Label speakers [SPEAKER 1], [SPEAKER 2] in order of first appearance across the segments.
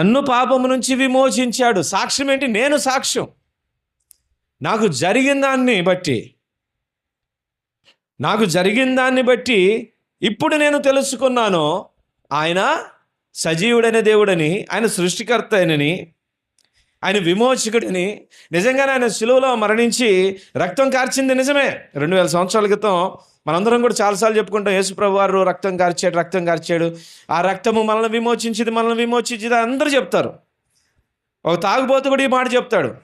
[SPEAKER 1] నన్ను పాపము నుంచి విమోచించాడు. సాక్ష్యం ఏంటి? నేను సాక్ష్యం. నాకు జరిగిన దాన్ని బట్టి నాకు జరిగిన దాన్ని బట్టి ఇప్పుడు నేను తెలుసుకున్నాను ఆయన సజీవుడైన దేవుడని ఆయన సృష్టికర్త అయినని ఆయన విమోచకుడిని నిజంగానే ఆయన శిలువలో మరణించి రక్తం కార్చింది నిజమే. రెండు వేల సంవత్సరాల క్రితం మనందరం కూడా చాలాసార్లు చెప్పుకుంటాం యేసుప్రభు వారు రక్తం కార్చాడు రక్తం కార్చాడు. ఆ రక్తము మనల్ని విమోచించింది మనల్ని విమోచించింది అందరూ చెప్తారు. ఒక తాగుబోతు కూడా ఈ మాట చెప్తాడు.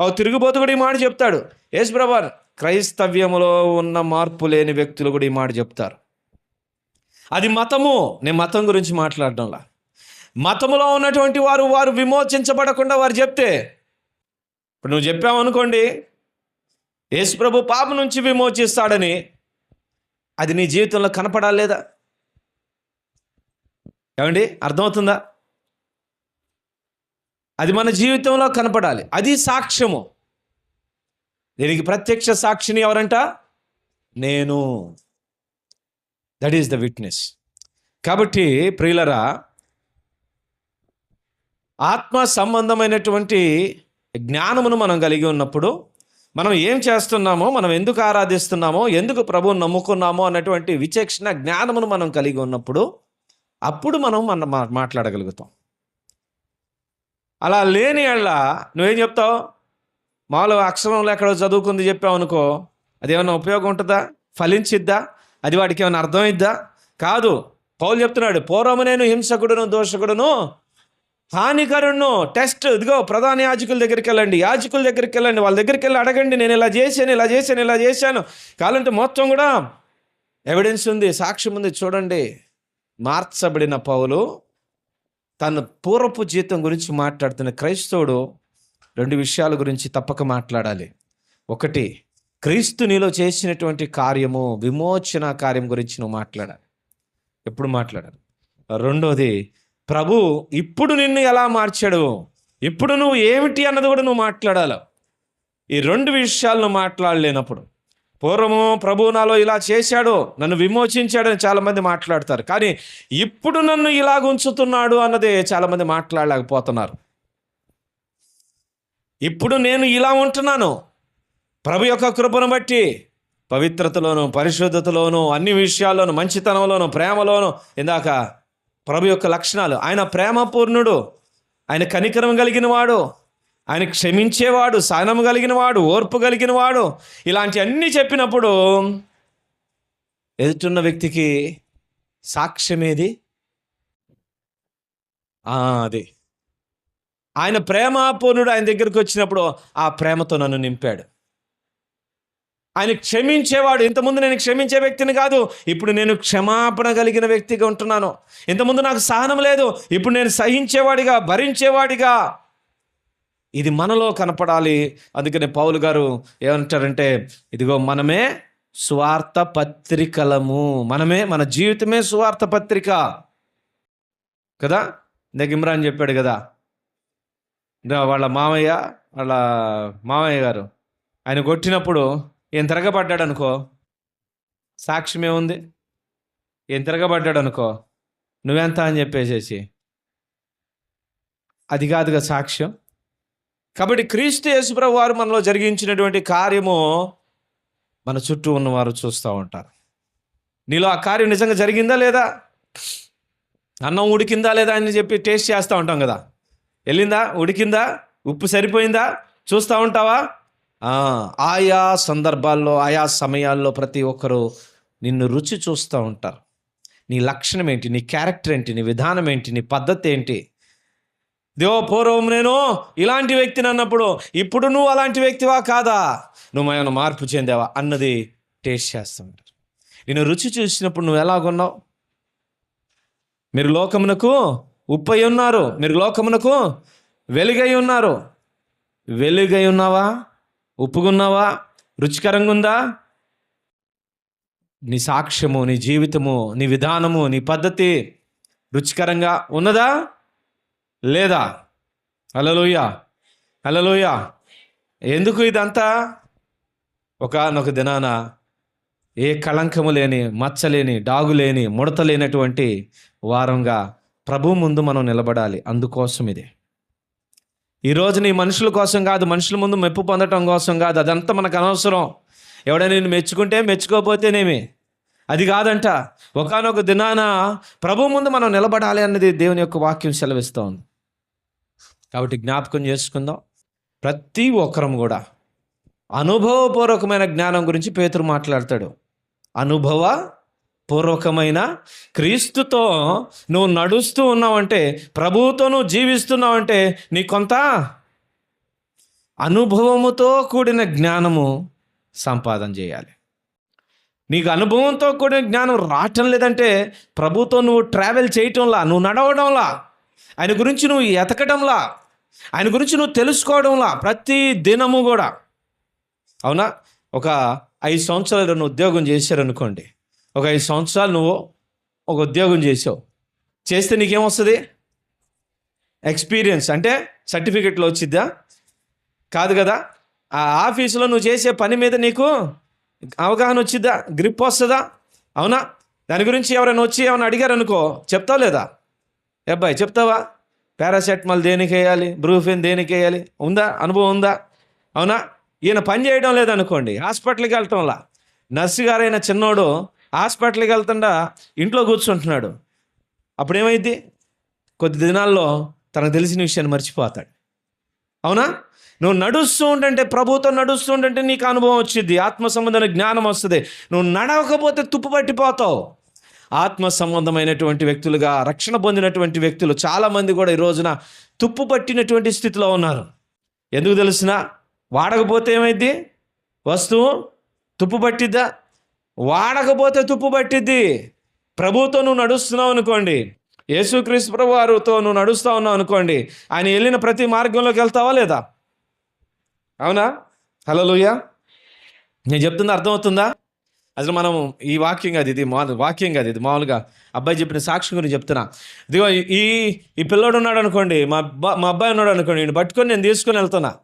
[SPEAKER 1] ఒక తిరుగుబోతు కూడా ఈ మాట చెప్తాడు. యేసుప్రభు క్రైస్తవ్యములో ఉన్న మార్పు లేని వ్యక్తులు కూడా ఈ మాట చెప్తారు. అది మతము. నేను మతం గురించి మాట్లాడడంలా. మతములో ఉన్నటువంటి వారు వారు విమోచించబడకుండా వారు చెప్తే ఇప్పుడు నువ్వు చెప్పావు అనుకోండి యేసుప్రభు పాప నుంచి విమోచిస్తాడని అది నీ జీవితంలో కనపడాలేదా ఏమండి? అర్థమవుతుందా? అది మన జీవితంలో కనపడాలి. అది సాక్ష్యము. దీనికి ప్రత్యక్ష సాక్షిని ఎవరంట? నేను. దట్ ఈస్ ద విట్నెస్ కాబట్టి ప్రియులరా ఆత్మ సంబంధమైనటువంటి జ్ఞానమును మనం కలిగి ఉన్నప్పుడు మనం ఏం చేస్తున్నామో మనం ఎందుకు ఆరాధిస్తున్నామో ఎందుకు ప్రభువుని నమ్ముకున్నామో అన్నటువంటి విచక్షణ జ్ఞానమును మనం కలిగి ఉన్నప్పుడు అప్పుడు మనం మన మా- మాట్లాడగలుగుతాం. అలా లేని వాళ్ళ నువ్వేం చెప్తావు? మామూలు అక్షరంలో ఎక్కడో చదువుకుంది చెప్పావు అనుకో అది ఏమైనా ఉపయోగం ఉంటుందా? ఫలించిద్దా? అది వాడికి ఏమైనా అర్థమైద్దా? కాదు. పౌలు చెప్తున్నాడు పూర్వము నేను హింసకుడును దోషకుడును హానికరుణ్ణు. టెస్ట్ ఇదిగో ప్రధాన యాజకుల దగ్గరికి వెళ్ళండి. యాజకుల దగ్గరికి వెళ్ళండి. వాళ్ళ దగ్గరికి వెళ్ళి అడగండి. నేను ఇలా చేశాను ఇలా చేశాను ఇలా చేశాను. కావాలంటే మొత్తం కూడా ఎవిడెన్స్ ఉంది సాక్ష్యం ఉంది. చూడండి. మార్చబడిన పౌలు తన పూర్వపు జీవితం గురించి మాట్లాడుతున్న క్రైస్తవుడు రెండు విషయాల గురించి తప్పక మాట్లాడాలి. ఒకటి క్రీస్తు నీలో చేసినటువంటి కార్యము విమోచన కార్యం గురించి నువ్వు మాట్లాడాలి. ఎప్పుడు మాట్లాడాలి? రెండోది ప్రభు ఇప్పుడు నిన్ను ఎలా మార్చాడు? ఇప్పుడు నువ్వు ఏమిటి అన్నది కూడా నువ్వు మాట్లాడాలి. ఈ రెండు విషయాలను మాట్లాడలేనప్పుడు. పూర్వము ప్రభు నాలో ఇలా చేశాడు నన్ను విమోచించాడని చాలామంది మాట్లాడతారు. కానీ ఇప్పుడు నన్ను ఇలా ఉంచుతున్నాడు అన్నదే చాలామంది మాట్లాడలేకపోతున్నారు. ఇప్పుడు నేను ఇలా ఉంటున్నాను. ప్రభు యొక్క కృపను బట్టి పవిత్రతలోను పరిశుద్ధతలోను అన్ని విషయాల్లోనూ మంచితనంలోను ప్రేమలోను ఇందాక ప్రభు యొక్క లక్షణాలు. ఆయన ప్రేమపూర్ణుడు. ఆయన కనికరం కలిగిన వాడు ఆయన క్షమించేవాడు సహనం కలిగిన వాడు ఓర్పు కలిగిన వాడు ఇలాంటి అన్నీ చెప్పినప్పుడు ఎదుటిన్న వ్యక్తికి సాక్ష్యమేది అది. ఆయన ప్రేమపూర్ణుడు ఆయన దగ్గరికి వచ్చినప్పుడు ఆ ప్రేమతో నన్ను నింపాడు. ఆయన క్షమించేవాడు. ఇంతకుముందు నేను క్షమించే వ్యక్తిని కాదు. ఇప్పుడు నేను క్షమాపణ కలిగిన వ్యక్తిగా ఉంటున్నాను. ఇంతకుముందు నాకు సహనం లేదు. ఇప్పుడు నేను సహించేవాడిగా భరించేవాడిగా. ఇది మనలో కనపడాలి. అందుకనే పౌలు గారు ఏమంటారంటే ఇదిగో మనమే స్వార్థ పత్రికలము. మనమే మన జీవితమే స్వార్థ పత్రిక. కదా? ఇందాక ఇమ్రాన్ చెప్పాడు కదా. వాళ్ళ మామయ్య వాళ్ళ మామయ్య గారు. ఆయన కొట్టినప్పుడు ఈయన తిరగబడ్డాడు అనుకో సాక్ష్యం ఏముంది ఈయన తిరగబడ్డాడు అనుకో నువ్వెంత అని చెప్పేసేసి. అది కాదుగా సాక్ష్యం. కాబట్టి క్రీస్తు యేసుప్రభు వారు మనలో జరిగించినటువంటి కార్యము మన చుట్టూ ఉన్నవారు చూస్తూ ఉంటారు. నీలో ఆ కార్యం నిజంగా జరిగిందా లేదా? అన్నం ఉడికిందా లేదా అని చెప్పి టేస్ట్ చేస్తూ ఉంటాం కదా. వెళ్ళిందా? ఉడికిందా? ఉప్పు సరిపోయిందా? చూస్తూ ఉంటావా? ఆయా సందర్భాల్లో ఆయా సమయాల్లో ప్రతి ఒక్కరూ నిన్ను రుచి చూస్తూ ఉంటారు. నీ లక్షణం ఏంటి? నీ క్యారెక్టర్ ఏంటి? నీ విధానం ఏంటి? నీ పద్ధతి ఏంటి? దేవో పూర్వం నేను ఇలాంటి వ్యక్తిని అన్నప్పుడు ఇప్పుడు నువ్వు అలాంటి వ్యక్తివా కాదా? నువ్వు ఏమైనా మార్పు చెందావా? అన్నది టేస్ట్ చేస్తుంటారు నేను రుచి చూసినప్పుడు నువ్వు ఎలాగున్నావు మీరు లోకమునకు ఉప్పై ఉన్నారు. మీరు లోకమునకు వెలుగై ఉన్నారు. వెలుగై ఉన్నావా? ఒప్పుకున్నావా? రుచికరంగా ఉందా నీ సాక్ష్యము నీ జీవితము నీ విధానము నీ పద్ధతి రుచికరంగా ఉన్నదా? లేదా? అలలోయ అలలోయ ఎందుకు ఇదంతా? ఒకనొక దినాన ఏ కళంకము లేని మచ్చలేని డాగులేని డాగు లేని ముడత లేనటువంటి వారంగా ప్రభు ముందు మనం నిలబడాలి. అందుకోసం ఇది ఈరోజు నీ మనుషుల కోసం కాదు మనుషుల ముందు మెప్పు పొందటం కోసం కాదు అదంతా మనకు అనవసరం. ఎవడైనా నేను మెచ్చుకుంటే మెచ్చుకోపోతేనేమి అది కాదంట. ఒకనొక దినాన ప్రభు ముందు మనం నిలబడాలి అన్నది దేవుని యొక్క వాక్యం సెలవిస్తోంది కాబట్టి జ్ఞాపకం చేసుకుందాం. ప్రతి ఒక్కరం కూడా అనుభవపూర్వకమైన జ్ఞానం గురించి పేతురు మాట్లాడతాడు. అనుభవ పూర్వకమైన క్రీస్తుతో నువ్వు నడుస్తూ ఉన్నావంటే ప్రభువుతో నువ్వు జీవిస్తున్నావంటే నీ కొంత అనుభవముతో కూడిన జ్ఞానము సంపాదన చేయాలి. నీకు అనుభవంతో కూడిన జ్ఞానం రావటం లేదంటే ప్రభుతో నువ్వు ట్రావెల్ చేయటంలా నువ్వు నడవడంలా ఆయన గురించి నువ్వు ఎతకడంలా ఆయన గురించి నువ్వు తెలుసుకోవడంలా ప్రతి దినము కూడా. అవునా? ఒక ఐదు సంవత్సరాలు నువ్వు ఉద్యోగం చేశారనుకోండి ఒక ఐదు సంవత్సరాలు నువ్వు ఒక ఉద్యోగం చేసావు. చేస్తే నీకేమొస్తుంది? ఎక్స్పీరియన్స్ అంటే సర్టిఫికెట్లో వచ్చిద్దా? కాదు కదా? ఆ ఆఫీసులో నువ్వు చేసే పని మీద నీకు అవగాహన వచ్చిద్దా? గ్రిప్ వస్తుందా? అవునా? దాని గురించి ఎవరైనా వచ్చి ఏమైనా అడిగారు అనుకో చెప్తావు లేదా? ఏ అబ్బాయి చెప్తావా? పారాసెటమాల్ దేనికి వేయాలి బ్రూఫిన్ దేనికి వేయాలి ఉందా? అనుభవం ఉందా? అవునా? ఈయన పని చేయడం లేదనుకోండి హాస్పిటల్కి వెళ్ళటంలా. నర్సు గారైన చిన్నోడు హాస్పిటల్కి వెళ్తుండా ఇంట్లో కూర్చుంటున్నాడు. అప్పుడు ఏమైంది కొద్ది దినాల్లో తనకు తెలిసిన విషయాన్ని మర్చిపోతాడు. అవునా? నువ్వు నడుస్తూ ఉండంటే ప్రభుతో నడుస్తూ ఉండంటే నీకు అనుభవం వచ్చింది. ఆత్మ సంబంధమైన జ్ఞానం వస్తుంది. నువ్వు నడవకపోతే తుప్పు పట్టిపోతావు. ఆత్మ సంబంధమైనటువంటి వ్యక్తులుగా రక్షణ పొందినటువంటి వ్యక్తులు చాలామంది కూడా ఈ రోజున తుప్పు పట్టినటువంటి స్థితిలో ఉన్నారు. ఎందుకు తెలిసిన వాడకపోతే ఏమైంది? వస్తువు తుప్పు పట్టిద్దా? వాడకపోతే తుప్పు పట్టిద్ది. ప్రభుతో నువ్వు నడుస్తున్నావు అనుకోండి. యేసుక్రీస్తు ప్రభు వారితో నువ్వు నడుస్తా ఉన్నావు అనుకోండి. ఆయన వెళ్ళిన ప్రతి మార్గంలోకి వెళ్తావా లేదా? అవునా? హలో లూయా నేను చెప్తుంది? అర్థమవుతుందా? అసలు మనం ఈ వాక్యం కాదు ఇది మా వాక్యం కాదు ఇది మామూలుగా అబ్బాయి చెప్పిన సాక్ష్యం గురించి చెప్తున్నా. ఇదిగో ఈ ఈ పిల్లోడు ఉన్నాడు అనుకోండి మా అబ్బా మా అబ్బాయి ఉన్నాడు అనుకోండి నేను పట్టుకొని నేను తీసుకొని వెళ్తున్నా.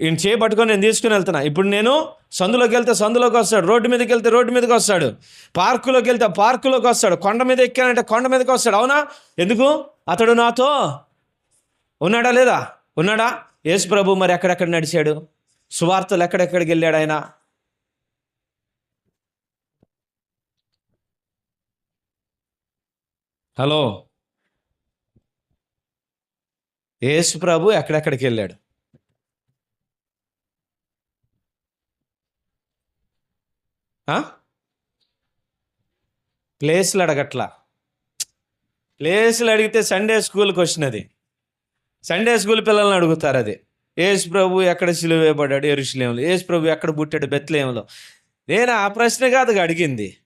[SPEAKER 1] ఈయన చేయి నేను తీసుకుని వెళ్తున్నా. ఇప్పుడు నేను సందులోకి వెళ్తే సందులోకి వస్తాడు రోడ్డు మీదకి వెళ్తే రోడ్డు మీదకి వస్తాడు పార్కులోకి వెళ్తే పార్కులోకి వస్తాడు కొండ మీద ఎక్కానంటే కొండ మీదకి వస్తాడు. అవునా? ఎందుకు? అతడు నాతో ఉన్నాడా లేదా? ఉన్నాడా? యేసు ప్రభు మరి ఎక్కడెక్కడ నడిచాడు? సువార్తలు ఎక్కడెక్కడికి వెళ్ళాడు ఆయన? హలో. యేసు ప్రభు ఎక్కడెక్కడికి వెళ్ళాడు? ప్లేస్లు అడగట్లా. ప్లేస్లు అడిగితే సండే స్కూల్కి వచ్చినది సండే స్కూల్ పిల్లల్ని అడుగుతారు అది. యేసు ప్రభు ఎక్కడ సిలువేయబడ్డాడు? ఎరుషులేములో. యేసు ప్రభు ఎక్కడ పుట్టాడు? బెత్లేములో నేను ఆ ప్రశ్న కాదు అడిగింది.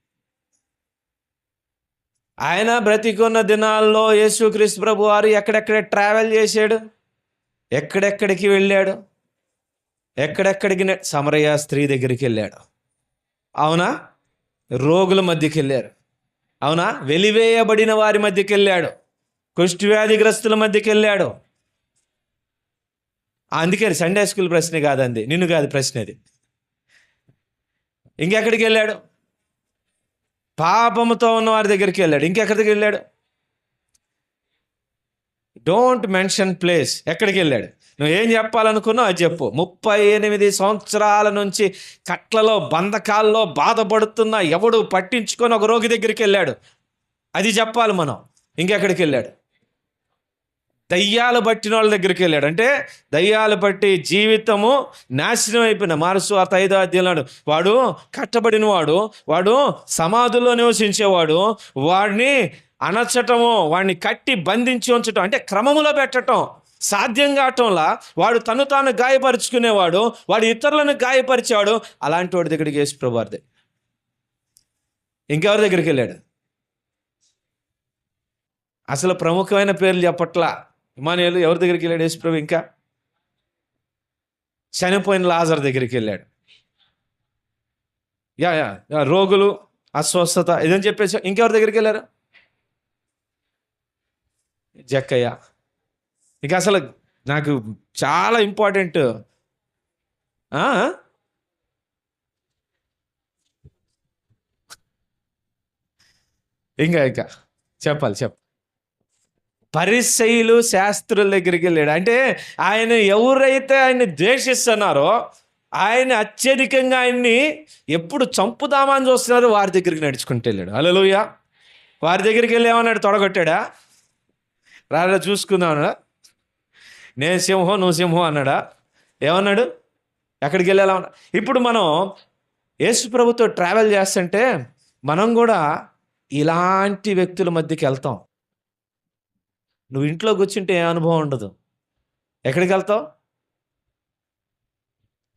[SPEAKER 1] ఆయన బ్రతికున్న దినాల్లో యేసుక్రీస్తు ప్రభు వారు ఎక్కడెక్కడ ట్రావెల్ చేశాడు? ఎక్కడెక్కడికి వెళ్ళాడు? ఎక్కడెక్కడికి సమరయ్య సమరయ స్త్రీ దగ్గరికి వెళ్ళాడు. అవునా? రోగుల మధ్యకి వెళ్ళారు అవునా? వెలివేయబడిన వారి మధ్యకి వెళ్ళాడు కుష్ఠవ్యాధిగ్రస్తుల మధ్యకి వెళ్ళాడు అందుకే సండే స్కూల్ ప్రశ్న కాదండి నిన్ను కాదు ప్రశ్న అది. ఇంకెక్కడికి వెళ్ళాడు పాపముతో ఉన్న వారి దగ్గరికి వెళ్ళాడు. ఇంకెక్కడికి వెళ్ళాడు డోంట్ మెన్షన్ ప్లేస్ ఎక్కడికి వెళ్ళాడు? నువ్వు ఏం చెప్పాలనుకున్నావు? అది చెప్పు. ముప్పై ఎనిమిది సంవత్సరాల నుంచి కట్లలో బంధకాల్లో బాధపడుతున్న ఎవడు పట్టించుకొని ఒక రోగి దగ్గరికి వెళ్ళాడు? అది చెప్పాలి మనం. ఇంకెక్కడికి వెళ్ళాడు? దయ్యాలు పట్టిన వాళ్ళ దగ్గరికి వెళ్ళాడు. అంటే దయ్యాలు పట్టి జీవితము నాశనం అయిపోయిన మారుసు ఆ ఐదో అధ్యయనాడు వాడు కట్టబడిన వాడు వాడు సమాధుల్లో నివసించేవాడు వాడిని అనర్చటము వాడిని కట్టి బంధించి ఉంచటం అంటే క్రమములో పెట్టటం సాధ్యం కావటంలా వాడు తను తాను గాయపరుచుకునేవాడు వాడు ఇతరులను గాయపరిచేవాడు అలాంటి వాడి దగ్గరికి యేసు ప్రభువారిది. ఇంకెవరి దగ్గరికి వెళ్ళాడు? అసలు ప్రముఖమైన పేర్లు చెప్పట్లా. ఇమానుయేలు ఎవరి దగ్గరికి వెళ్ళాడు యేసుప్రభు ఇంకా? చనిపోయిన లాజర్ దగ్గరికి వెళ్ళాడు. యా యా యా, రోగులు అస్వస్థత ఇదని చెప్పేసి ఇంకెవరి దగ్గరికి వెళ్ళారు? జక్కయ్య. ఇంకా అసలు నాకు చాలా ఇంపార్టెంట్. ఇంకా ఇంకా. చెప్పాలి చెప్ప పరిశైలు శాస్త్రుల దగ్గరికి వెళ్ళాడు. అంటే ఆయన ఎవరైతే ఆయన్ని ద్వేషిస్తున్నారో ఆయన అత్యధికంగా ఆయన్ని ఎప్పుడు చంపుదామని చూస్తున్నారో వారి దగ్గరికి నడుచుకుంటూ వెళ్ళాడు. అలలుయ వారి దగ్గరికి వెళ్ళి ఏమన్నాడు? తొడగొట్టాడా? రారా చూసుకుందాం అన్నాడా? నేను సింహం నువ్వు సింహం అన్నాడా? ఏమన్నాడు? ఎక్కడికి వెళ్ళాలా ఇప్పుడు మనం యేసు ప్రభుతో ట్రావెల్ చేస్తుంటే మనం కూడా ఇలాంటి వ్యక్తుల మధ్యకి వెళ్తాం. నువ్వు ఇంట్లో కూర్చుంటే ఏ అనుభవం ఉండదు. ఎక్కడికి వెళ్తావు?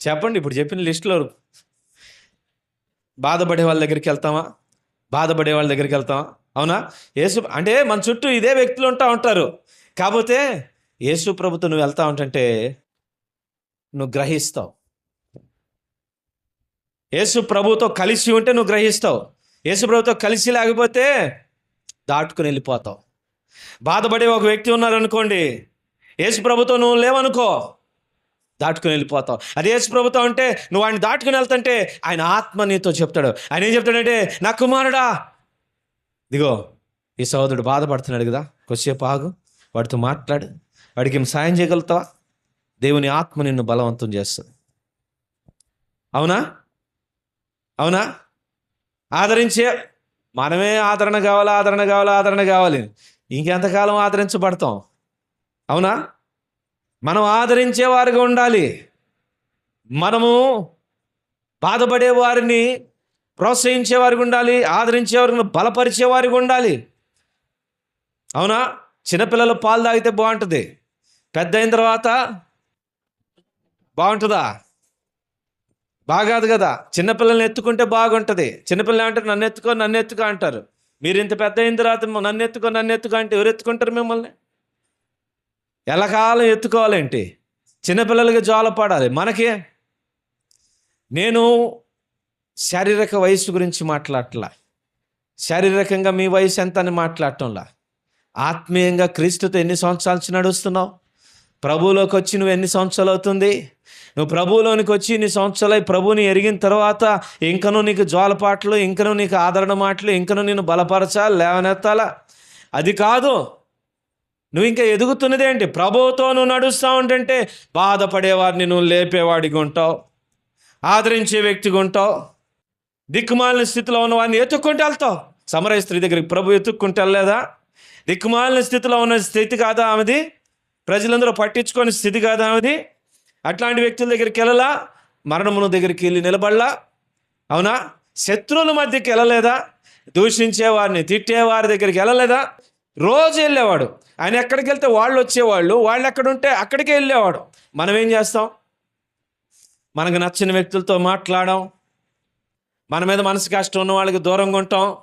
[SPEAKER 1] చెప్పండి ఇప్పుడు చెప్పిన లిస్టులో బాధపడే వాళ్ళ దగ్గరికి వెళ్తామా బాధపడే వాళ్ళ దగ్గరికి వెళ్తామా అవునా? యేసు అంటే మన చుట్టూ ఇదే వ్యక్తులు ఉంటా ఉంటారు. కాకపోతే యేసు ప్రభుతో నువ్వు వెళ్తా ఉంటుంటే నువ్వు గ్రహిస్తావు. యేసు ప్రభుతో కలిసి ఉంటే నువ్వు గ్రహిస్తావు. యేసు ప్రభుతో కలిసి లేకపోతే దాటుకుని వెళ్ళిపోతావు. బాధపడే ఒక వ్యక్తి ఉన్నారనుకోండి యేసు ప్రభుతో నువ్వు లేవనుకో దాటుకుని వెళ్ళిపోతావు. అదే యేసు ప్రభుతో అంటే నువ్వు ఆయన దాటుకుని వెళ్తుంటే ఆయన ఆత్మ నీతో చెప్తాడు. ఆయన ఏం చెప్తాడంటే నా కుమారుడా ఇదిగో ఈ సహోదరుడు బాధపడుతున్నాడు కదా కొద్దిసేపు ఆగు వాడితో మాట్లాడు వాడికి ఏం సాయం చేయగలుగుతావా? దేవుని ఆత్మ నిన్ను బలవంతం చేస్తుంది. అవునా? అవునా? ఆదరించే మనమే ఆదరణ కావాలి ఆదరణ కావాలి ఆదరణ కావాలి. ఇంకెంతకాలం ఆదరించబడతాం? అవునా? మనం ఆదరించే వారిగా ఉండాలి. మనము బాధపడే వారిని ప్రోత్సహించే వారికి ఉండాలి ఆదరించే వారిని బలపరిచే వారికి ఉండాలి. అవునా? చిన్నపిల్లలు పాలు తాగితే బాగుంటుంది. పెద్ద అయిన తర్వాత బాగుంటుందా? బాగాదు కదా. చిన్నపిల్లల్ని ఎత్తుకుంటే బాగుంటుంది. చిన్నపిల్లలు అంటారు నన్ను ఎత్తుకో నన్ను ఎత్తుకో అంటారు. మీరు ఇంత పెద్ద అయిన తర్వాత నన్ను ఎత్తుకో నన్ను ఎత్తుకో అంటే ఎవరు ఎత్తుకుంటారు మిమ్మల్ని? ఎల్లకాలం ఎత్తుకోవాలేంటి చిన్నపిల్లలకి జోలపడాలి. మనకి నేను శారీరక వయసు గురించి మాట్లాడట్లా. శారీరకంగా మీ వయసు ఎంత అని మాట్లాడటంలా. ఆత్మీయంగా క్రీస్తుతో ఎన్ని సంవత్సరాల నుంచి నడుస్తున్నావు? ప్రభువులోకి వచ్చి నువ్వు ఎన్ని సంవత్సరాలు అవుతుంది? నువ్వు ప్రభువులోనికి వచ్చి ఇన్ని సంవత్సరాలు ప్రభువుని ఎరిగిన తర్వాత ఇంకనూ నీకు జోలపాట్లు ఇంకనూ నీకు ఆదరణ మాటలు ఇంకనూ నేను బలపరచాలి లేవనెత్తాలా? అది కాదు. నువ్వు ఇంకా ఎదుగుతున్నది ఏంటి? ప్రభువుతో నువ్వు నడుస్తూ ఉంటుంటే బాధపడేవారిని నువ్వు లేపేవాడిగా ఉంటావు. ఆదరించే వ్యక్తిగా ఉంటావు. దిక్కుమాలిన స్థితిలో ఉన్న వారిని ఎత్తుక్కుంటూ వెళ్తావు. సమరయ స్త్రీ దగ్గరికి ప్రభు ఎత్తుక్కుంటూ వెళ్ళలేదా? దిక్కుమాలిన స్థితిలో ఉన్న స్థితి కాదా ఆమెది? ప్రజలందరూ పట్టించుకొని స్థితి కాదా ఆమెది? అట్లాంటి వ్యక్తుల దగ్గరికి వెళ్ళలా? మరణమును దగ్గరికి వెళ్ళి నిలబడలా? అవునా? శత్రువుల మధ్యకి వెళ్ళలేదా? దూషించే వారిని తిట్టే వారి దగ్గరికి వెళ్ళలేదా? రోజు వెళ్ళేవాడు. ఆయన ఎక్కడికి వెళ్తే వాళ్ళు వచ్చేవాళ్ళు వాళ్ళు ఎక్కడుంటే అక్కడికే వెళ్ళేవాడు. మనం ఏం చేస్తాం? మనకు నచ్చిన వ్యక్తులతో మాట్లాడడం మన మీద మనసు కష్టం ఉన్న వాళ్ళకి దూరంగా ఉంటాం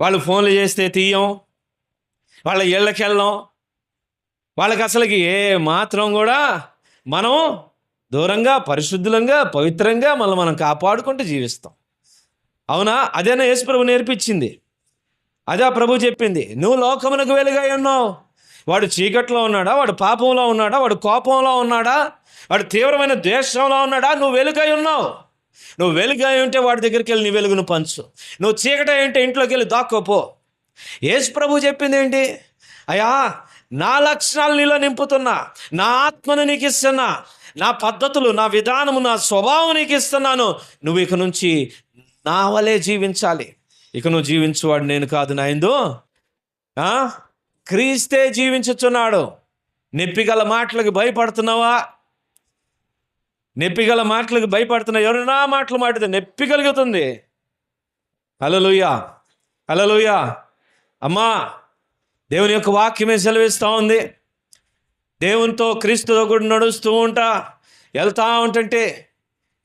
[SPEAKER 1] వాళ్ళు ఫోన్లు చేస్తే తీయం. వాళ్ళ ఇళ్ళకి వెళ్ళాం. వాళ్ళకి అసలుకి ఏ మాత్రం కూడా మనం దూరంగా పరిశుద్ధులంగా పవిత్రంగా మళ్ళీ మనం కాపాడుకుంటూ జీవిస్తాం. అవునా? అదేనా యేసుప్రభు నేర్పించింది. అదే ప్రభు చెప్పింది. నువ్వు లోకమునకు వెలుగై ఉన్నావు. వాడు చీకట్లో ఉన్నాడా? వాడు పాపంలో ఉన్నాడా? వాడు కోపంలో ఉన్నాడా? వాడు తీవ్రమైన ద్వేషంలో ఉన్నాడా? నువ్వు వెలుగై ఉన్నావు. నువ్వు వెలుగై ఉంటే వాడి దగ్గరికి వెళ్ళి నీ వెలుగును పంచు. నువ్వు చీకట ఉంటే ఇంట్లోకి వెళ్ళి దాక్కోపో యేసు ప్రభు చెప్పింది ఏంటి? అయ్యా నా లక్షణాలు నీలో నింపుతున్నా నా ఆత్మను నీకు ఇస్తున్నా నా పద్ధతులు నా విధానము నా స్వభావం నీకు ఇస్తున్నాను. నువ్వు ఇక నుంచి నా వలే జీవించాలి. ఇక నువ్వు జీవించువాడు నేను కాదు నాయందు ఆ? క్రీస్తే జీవించుచున్నాడు. నెప్పిగల మాటలకు భయపడుతున్నావా? నెప్పిగల మాటలకు భయపడుతున్నావు ఎవరైనా మాటలు మాట్లాడితే నొప్పి కలుగుతుంది. అలలుయ్యా అలలుయ్యా అమ్మా దేవుని యొక్క వాక్యమే సెలవిస్తూ ఉంది. దేవునితో క్రీస్తుతో కూడా నడుస్తూ ఉంటా. వెళ్తా ఉంటుంటే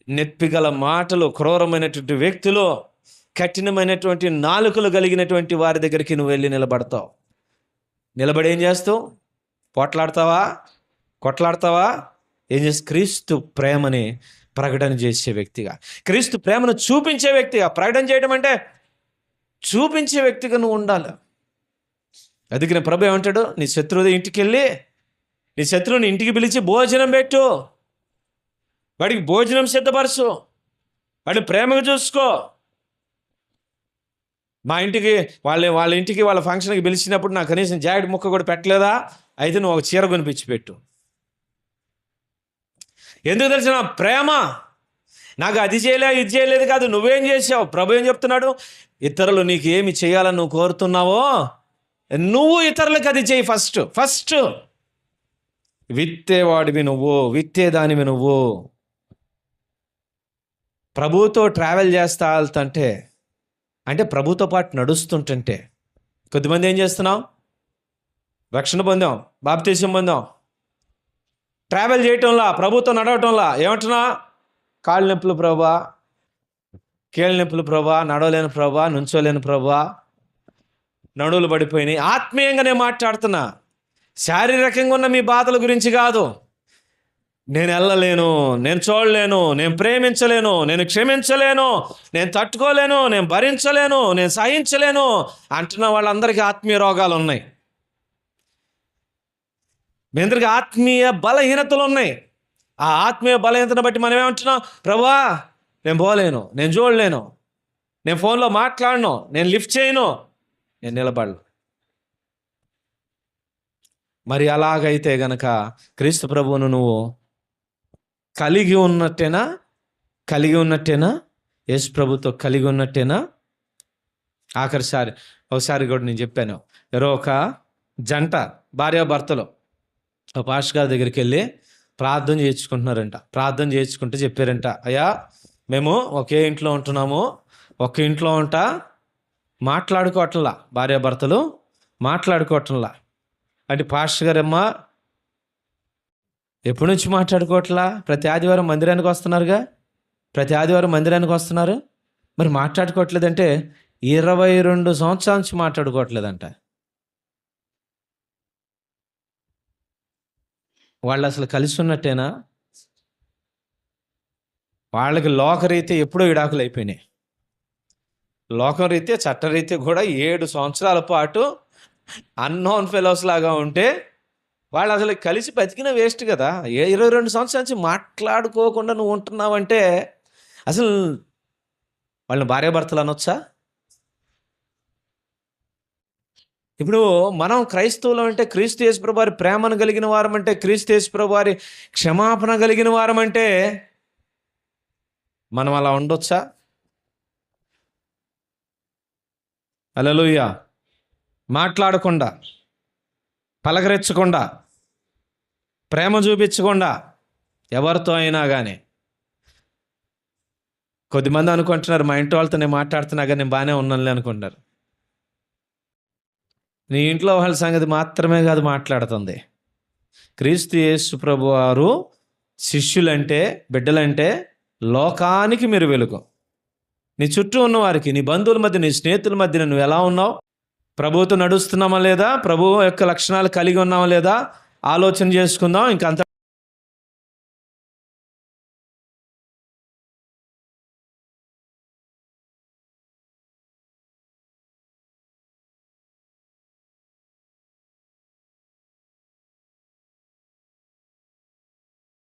[SPEAKER 1] నెప్పిగల మాటలు క్రూరమైనటువంటి వ్యక్తులు కఠినమైనటువంటి నాలుకలు కలిగినటువంటి వారి దగ్గరికి నువ్వు వెళ్ళి నిలబడతావు. నిలబడి ఏం చేస్తావు? పోట్లాడతావా? కొట్లాడతావా? ఏం చేసి క్రీస్తు ప్రేమని ప్రకటన చేసే వ్యక్తిగా. క్రీస్తు ప్రేమను చూపించే వ్యక్తిగా. ప్రకటన చేయడం అంటే చూపించే వ్యక్తిగా నువ్వు ఉండాలి. అందుకని ప్రభు ఏమంటాడు? నీ శత్రువు ఇంటికి వెళ్ళి నీ శత్రువుని ఇంటికి పిలిచి భోజనం పెట్టు. వాడికి భోజనం సిద్ధపరచు. వాడిని ప్రేమగా చూసుకో. మా ఇంటికి వాళ్ళ వాళ్ళ ఇంటికి వాళ్ళ ఫంక్షన్కి పిలిచినప్పుడు నాకు కనీసం జాకెట్ ముక్క కూడా పెట్టలేదా? అయితే నువ్వు ఒక చీర కొనిపించి పెట్టు. ఎందుకు తెలిసిన ప్రేమ? నాకు అది చేయలే ఇది చేయలేదు కాదు నువ్వేం చేసావు ప్రభు ఏం చెప్తున్నాడు? ఇతరులు నీకు ఏమి చేయాలని నువ్వు కోరుతున్నావో నువ్వు ఇతరులకు అది చేయి ఫస్ట్ ఫస్ట్ విత్తేవాడివి నువ్వు విత్తేదానివి నువ్వు. ప్రభుతో ట్రావెల్ చేస్తా వెళ్తుంటే అంటే ప్రభుతో పాటు నడుస్తుంటుంటే కొద్దిమంది ఏం చేస్తున్నాం? రక్షణ పొందాం బాప్తీసం పొందాం. ట్రావెల్ చేయటంలా ప్రభుత్వం నడవటంలా ఏమంటున్నా? కాళ్ళు నొప్పులు ప్రభా కీళ్ళ నొప్పులు ప్రభా నడవలేని ప్రభా నుంచోలేని ప్రభా నడువులు పడిపోయినాయి. ఆత్మీయంగా నేను మాట్లాడుతున్నా. శారీరకంగా ఉన్న మీ బాధల గురించి కాదు. నేను వెళ్ళలేను నేను చూడలేను నేను ప్రేమించలేను నేను క్షమించలేను నేను తట్టుకోలేను నేను భరించలేను నేను సహించలేను అంటున్న వాళ్ళందరికీ ఆత్మీయ రోగాలు ఉన్నాయి మీ అందరికి ఆత్మీయ బలహీనతలు ఉన్నాయి. ఆ ఆత్మీయ బలహీనతను బట్టి మనం ఏమంటున్నాం? ప్రభా నేను పోలేను నేను చూడలేను నేను ఫోన్లో మాట్లాడను నేను లిఫ్ట్ చేయను నేను నిలబడను. మరి అలాగైతే గనక క్రీస్తు ప్రభువును నువ్వు కలిగి ఉన్నట్టేనా? కలిగి ఉన్నట్టేనా? యేసు ప్రభుతో కలిగి ఉన్నట్టేనా? ఆఖరిసారి ఒకసారి కూడా నేను చెప్పాను. ఎవరో ఒక జంట భార్యాభర్తలు పాస్టర్ గారి దగ్గరికి వెళ్ళి ప్రార్థన చేయించుకుంటున్నారంట. ప్రార్థన చేయించుకుంటే చెప్పారంట అయ్యా మేము ఒకే ఇంట్లో ఉంటున్నాము. ఒక ఇంట్లో ఉంటా మాట్లాడుకోవట్లా భార్యాభర్తలు మాట్లాడుకోవట్లా. అంటే పాస్టర్ గారమ్మా ఎప్పటి నుంచి మాట్లాడుకోవట్లా? ప్రతి ఆదివారం మందిరానికి వస్తున్నారుగా? ప్రతి ఆదివారం మందిరానికి వస్తున్నారు? మరి మాట్లాడుకోవట్లేదంటే ఇరవై రెండు సంవత్సరాల నుంచి మాట్లాడుకోవట్లేదంట. వాళ్ళు అసలు కలిసి ఉన్నట్టేనా వాళ్ళకి లోకరీత్యా ఎప్పుడో విడాకులు అయిపోయినాయి. లోకరీత్యా చట్టరీత్యా కూడా ఏడు సంవత్సరాల పాటు అన్నోన్ ఫెలోస్ లాగా ఉంటే వాళ్ళు అసలు కలిసి బతికిన వేస్ట్ కదా. ఏ ఇరవై రెండు సంవత్సరాల నుంచి మాట్లాడుకోకుండా నువ్వు ఉంటున్నావంటే అసలు వాళ్ళని భార్యాభర్తలు అనొచ్చా? ఇప్పుడు మనం క్రైస్తవులం అంటే క్రీస్తు యేసుప్రభు వారి ప్రేమను కలిగిన వారం అంటే క్రీస్తు యేసుప్రభు వారి క్షమాపణ కలిగిన వారం అంటే మనం అలా ఉండొచ్చా? అలలుయ్య మాట్లాడకుండా పలకరించకుండా ప్రేమ చూపించకుండా ఎవరితో అయినా కానీ కొద్దిమంది అనుకుంటున్నారు మా ఇంటి వాళ్ళతో నేను మాట్లాడుతున్నా కానీ నేను బాగానే ఉన్నానులే అనుకుంటారు నీ ఇంట్లో వాళ్ళ సంగతి మాత్రమే కాదు మాట్లాడుతుంది. క్రీస్తు యేసు ప్రభు వారు శిష్యులంటే బిడ్డలంటే లోకానికి మీరు వెలుగు. నీ చుట్టూ ఉన్న వారికి నీ బంధువుల మధ్య నీ స్నేహితుల మధ్య నువ్వు ఎలా ఉన్నావు? ప్రభువుతో నడుస్తున్నామా లేదా? ప్రభువు యొక్క లక్షణాలు కలిగి ఉన్నామా లేదా? ఆలోచన చేసుకుందాం. ఇంకంత